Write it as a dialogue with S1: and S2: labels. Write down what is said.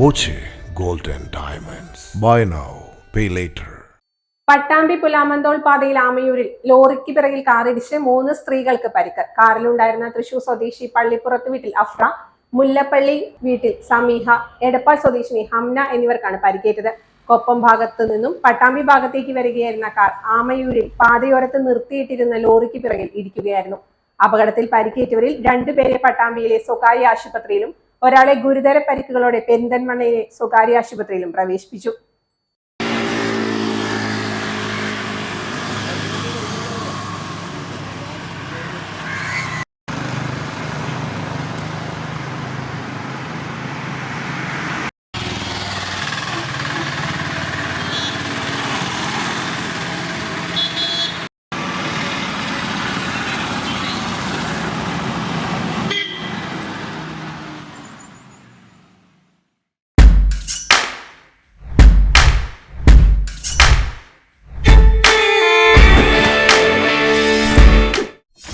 S1: Boche gold and diamonds. Buy now pay later
S2: Pattambi Pulamanthole പാതയിൽ ആമയൂരിൽ ലോറിക്ക് പിറകിൽ കാറിടിച്ച് മൂന്ന് സ്ത്രീകൾക്ക് പരിക്ക്. കാറിലുണ്ടായിരുന്ന തൃശൂർ സ്വദേശി പള്ളിപ്പുറത്ത് വീട്ടിൽ അഫ്ര മുല്ലപ്പള്ളി വീട്ടിൽ സമീഹ എടപ്പാൾ സ്വദേശിനി ഹംന എന്നിവർക്കാണ് പരിക്കേറ്റത്. കൊപ്പം ഭാഗത്തു നിന്നും പട്ടാമ്പി ഭാഗത്തേക്ക് വരികയായിരുന്ന കാർ ആമയൂരിൽ പാതയോരത്ത് നിർത്തിയിട്ടിരുന്ന ലോറിക്ക് പിറകിൽ ഇടിക്കുകയായിരുന്നു. അപകടത്തിൽ പരിക്കേറ്റവരിൽ രണ്ടുപേരെ പട്ടാമ്പിയിലെ സ്വകാര്യ ആശുപത്രിയിലും ഒരാളെ ഗുരുതര പരിക്കുകളോടെ പെരിന്തൻമണ്ണയിലെ സ്വകാര്യ ആശുപത്രിയിലും പ്രവേശിപ്പിച്ചു.